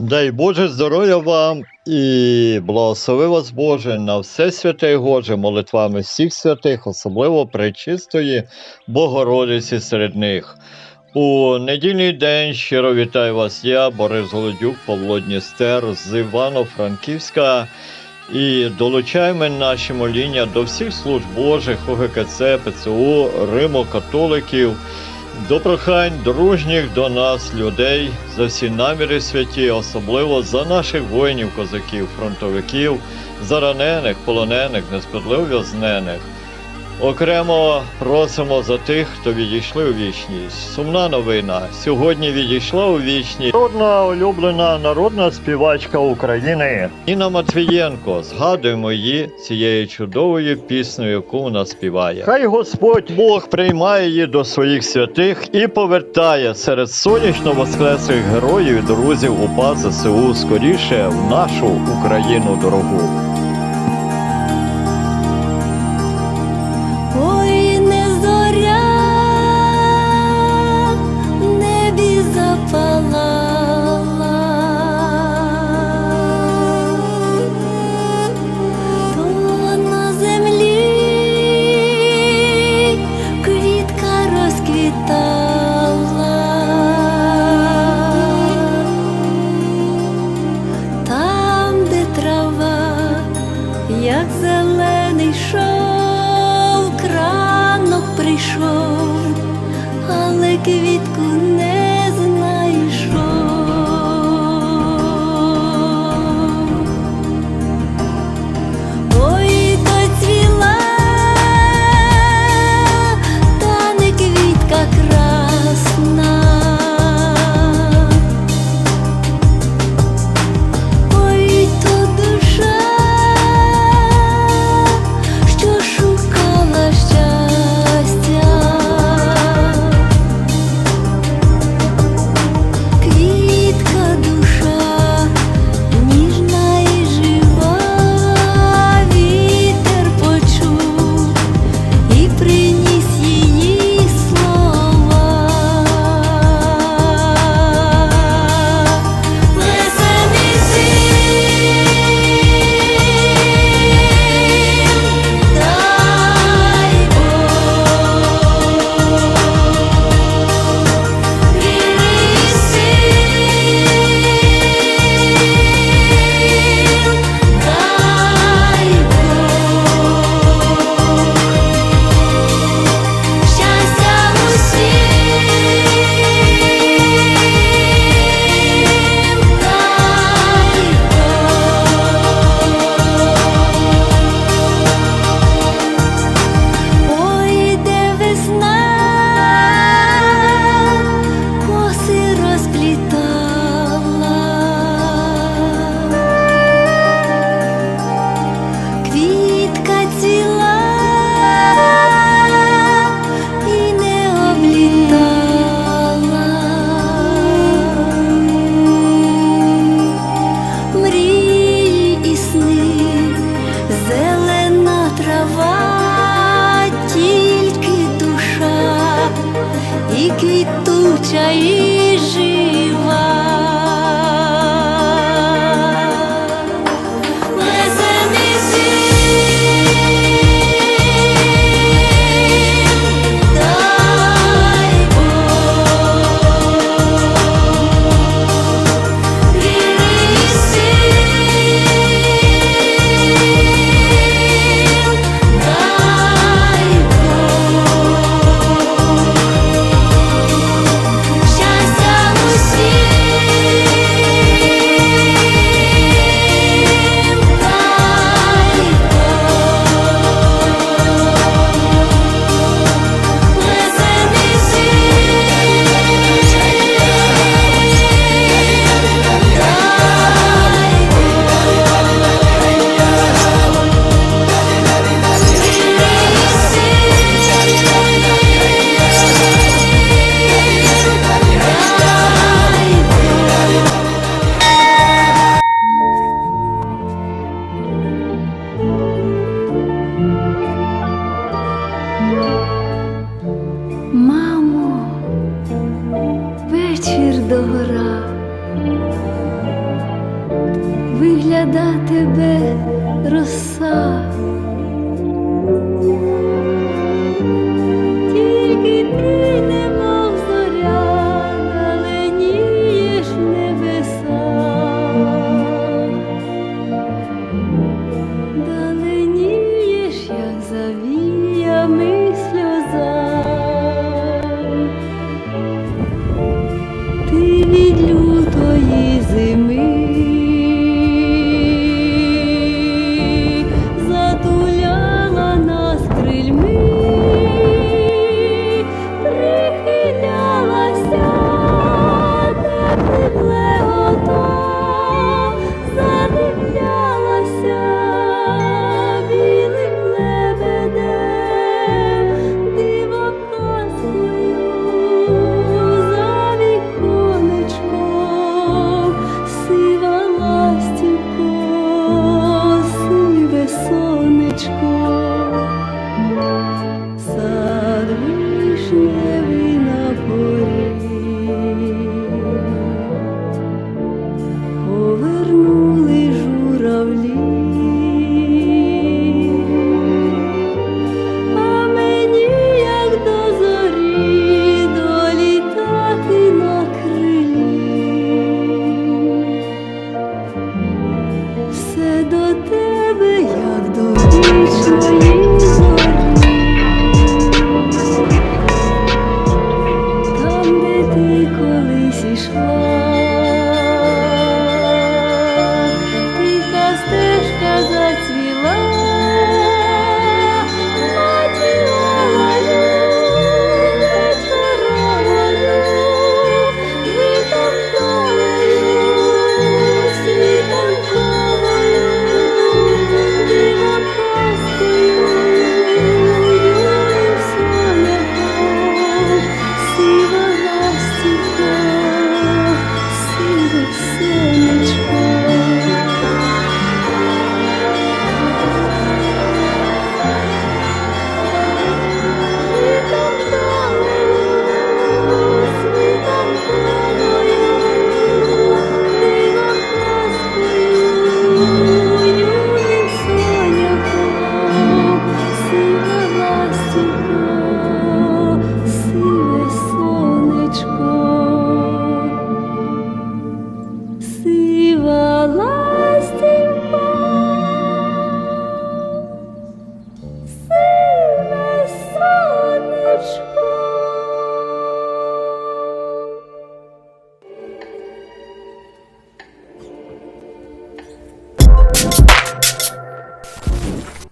Дай Боже здоров'я вам і благослови вас Боже на все святе Боже молитвами всіх святих, особливо пречистої Богородиці серед них. У недільний день щиро вітаю вас я, Борис Голодюк, Павло Дністер з Івано-Франківська. І долучаємо наші моління до всіх служб Божих, ОГКЦ, ПЦУ, Римо-католиків, до прохань дружніх до нас людей за всі наміри святі, особливо за наших воїнів, козаків, фронтовиків, заранених, полонених, несправедливо в'язнених. Окремо просимо за тих, хто відійшли у вічність. Сумна новина. Сьогодні відійшла у вічність народна улюблена народна співачка України Ніна Матвієнко. Згадуємо її цією чудовою піснею, яку вона співає. Хай Господь Бог приймає її до своїх святих і повертає серед сонячно воскреслих героїв і друзів УПА ЗСУ скоріше в нашу Україну дорогу.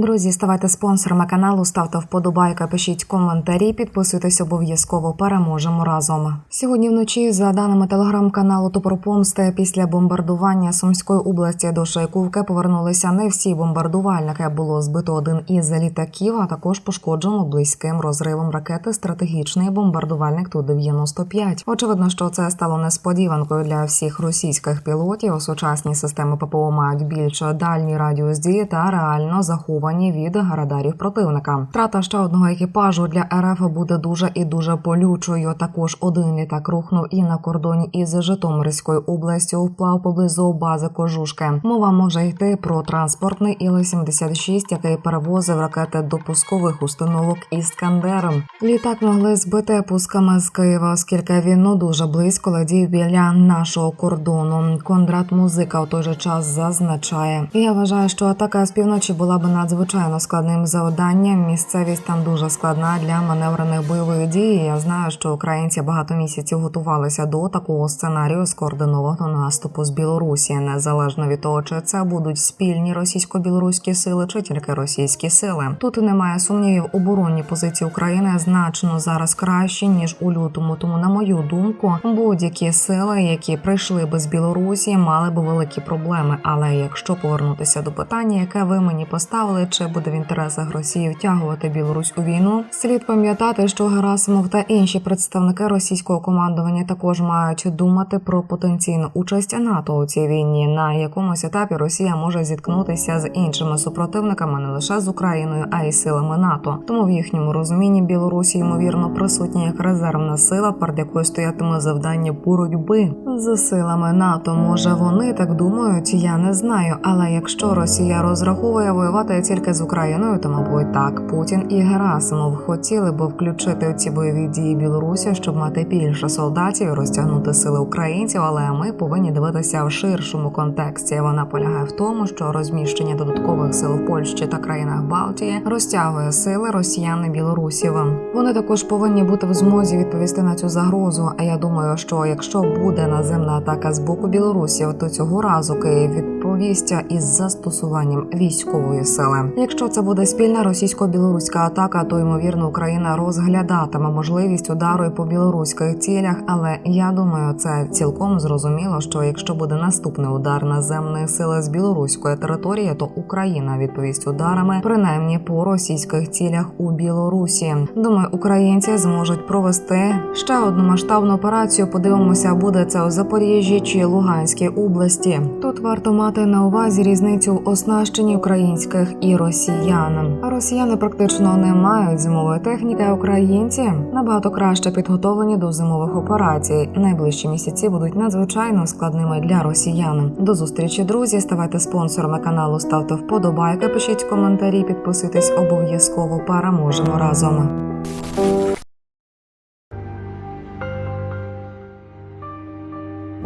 Друзі, ставайте спонсорами каналу, ставте вподобайка, пишіть коментарі, підписуйтесь обов'язково. Переможемо разом. Сьогодні вночі, за даними телеграм-каналу Топорпомсти, після бомбардування Сумської області до Шайкувки повернулися не всі бомбардувальники. Було збито один із літаків, а також пошкоджено близьким розривом ракети стратегічний бомбардувальник ту 95 Очевидно, що це стало несподіванкою для всіх російських пілотів. Сучасні системи ППО мають більш дальній радіус дії та реально заховані від радарів противника. Втрата ще одного екіпажу для РФ буде дуже і дуже болючою. Також один літак рухнув і на кордоні із Житомирською областю вплав поблизу бази Кожушки. Мова може йти про транспортний Іл-76, який перевозив ракети до пускових установок Іскандер. Літак могли збити пусками з Києва, оскільки він ну дуже близько летів біля нашого кордону. Кондрат Музика у той же час зазначає. Я вважаю, що атака з півночі була б надзвичайно складним завданням. Місцевість там дуже складна для маневрених бойових дій. Я знаю, що українці багато місяців готувалися до такого сценарію скоординованого наступу з Білорусі, незалежно від того, чи це будуть спільні російсько-білоруські сили, чи тільки російські сили. Тут немає сумнівів, оборонні позиції України значно зараз кращі ніж у лютому. Тому, на мою думку, будь-які сили, які прийшли би з Білорусі, мали б великі проблеми. Але якщо повернутися до питання, яке ви мені поставили, чи буде в інтересах Росії втягувати Білорусь у війну? Слід пам'ятати, що Герасимов та інші представники російського командування також мають думати про потенційну участь НАТО у цій війні. На якомусь етапі Росія може зіткнутися з іншими супротивниками не лише з Україною, а й силами НАТО. Тому в їхньому розумінні Білорусі ймовірно присутня як резервна сила, перед якою стоятиме завдання боротьби з силами НАТО. Може вони так думають, я не знаю. Але якщо Росія розраховує воювати тільки з Україною, то мабуть так Путін і Герасимов хотіли би включити у ці бойові дії Білорусі, щоб мати більше солдатів розтягнути сили українців. Але ми повинні дивитися в ширшому контексті. Вона полягає в тому, що розміщення додаткових сил в Польщі та країнах Балтії розтягує сили росіян і білорусів. Вони також повинні бути в змозі відповісти на цю загрозу. А я думаю, що якщо буде наземна атака з боку білорусів, то цього разу Київ відповість із застосуванням військової сили. Якщо це буде спільна російсько-білоруська атака, то ймовірно Україна розглядатиме можливість удару і по білоруських цілях. Але я думаю, це цілком зрозуміло, що якщо буде наступний удар наземних сил з білоруської території, то Україна відповість ударами принаймні по російських цілях у Білорусі. Думаю, українці зможуть провести ще одну масштабну операцію. Подивимося, буде це у Запоріжжі чи Луганській області. Тут варто мати на увазі різницю в оснащенні українських і росіян. А росіяни практично не мають зимової техніки. а Українці набагато краще підготовлені до зимових операцій. Найближчі місяці будуть надзвичайно складними для росіян. До зустрічі, друзі. Ставайте спонсорами каналу, ставте вподобайки, пишіть коментарі, підписуйтесь обов'язково. Переможемо разом.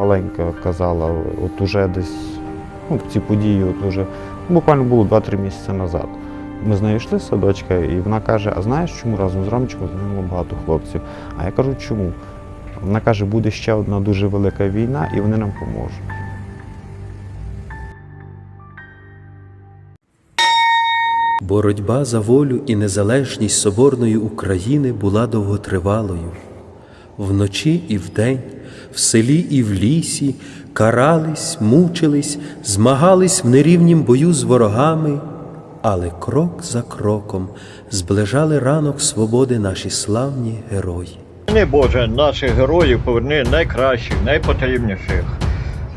маленька казала, от уже десь ну, ці події, от уже буквально було 2-3 місяці назад. Ми з йшли садочка, і вона каже: А знаєш, чому разом з Ромчиком загинуло багато хлопців? А я кажу, чому? Вона каже, буде ще одна дуже велика війна, і вони нам поможуть. Боротьба за волю і незалежність Соборної України була довготривалою. Вночі і вдень, в селі і в лісі карались, мучились, змагались в нерівнім бою з ворогами, але крок за кроком зближали ранок свободи наші славні герої. Не Боже, наших героїв поверни найкращих, найпотрібніших.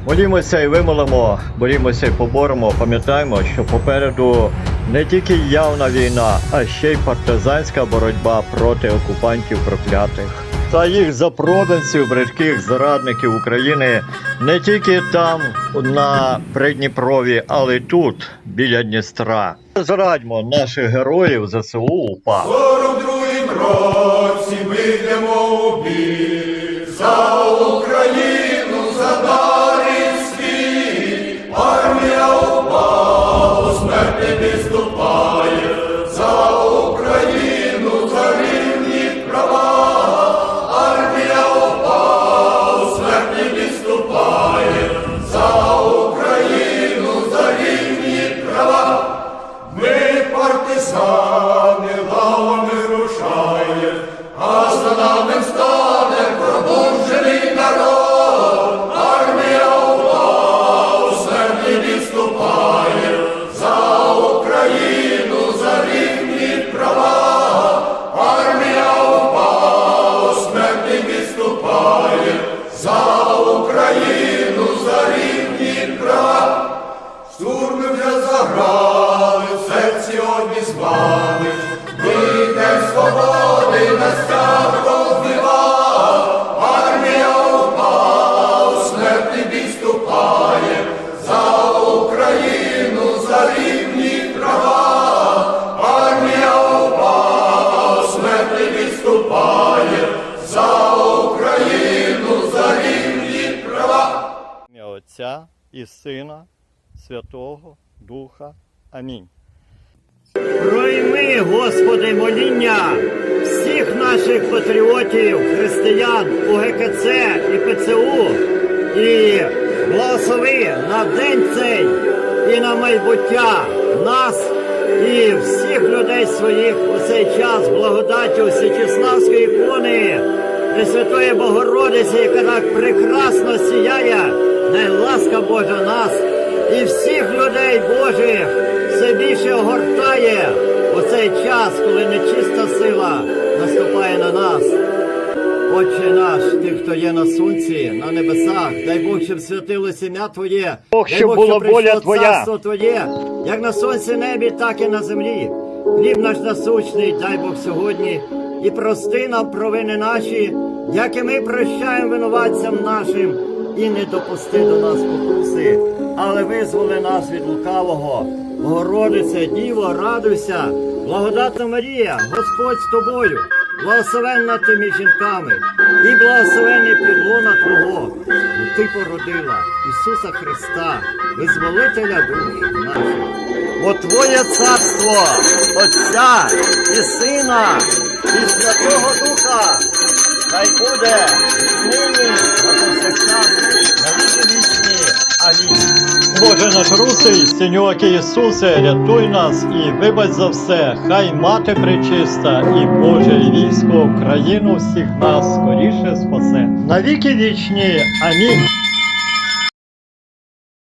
Молімося і вимолимо, борімося і поборемо. Пам'ятаємо, що попереду не тільки явна війна, а ще й партизанська боротьба проти окупантів проклятих. Та їх запроданців, бридких зрадників України не тільки там, на Придніпрові, але й тут, біля Дністра. Зрадьмо наших героїв ЗСУ УПА. Сорок другим році ми йдемо у бій за Україну, і Сина, Святого Духа. Амінь. Пройми, Господи, моління всіх наших патріотів, християн УГКЦ і ПЦУ і благослови на день цей і на майбуття нас і всіх людей своїх у цей час благодаттю Січеславської ікони Пресвятої Богородиці, яка так прекрасно сіяє, най ласка Божа нас і всіх людей Божих все більше огортає у цей час, коли нечиста сила наступає на нас. Отче наш, ти, хто є на сонці, на небесах, дай Бог, щоб святилося ім'я Твоє, Бог, дай щоб була прийшло воля Твоя. царство Твоє, як на сонці небі, так і на землі. Хліб наш насущний, дай Бог сьогодні, і прости нам провини наші, як і ми прощаємо винуватцям нашим, і не допусти до нас покуси, але визволи нас від лукавого. Богородице, Діво, радуйся, благодатна Марія, Господь з тобою, благословенна ти між жінками, і благословенний підлона Твого, бо ти породила Ісуса Христа, визволителя душ наших. Бо Твоє царство, Отця і Сина, і Святого Духа, хай буде нині на повсякчас, на віки вічні. Амінь. Боже наш русий, синьоокий Ісусе, рятуй нас і вибач за все. Хай мати пречиста і Боже військо Україну всіх нас скоріше спасе. На віки вічні. Амінь.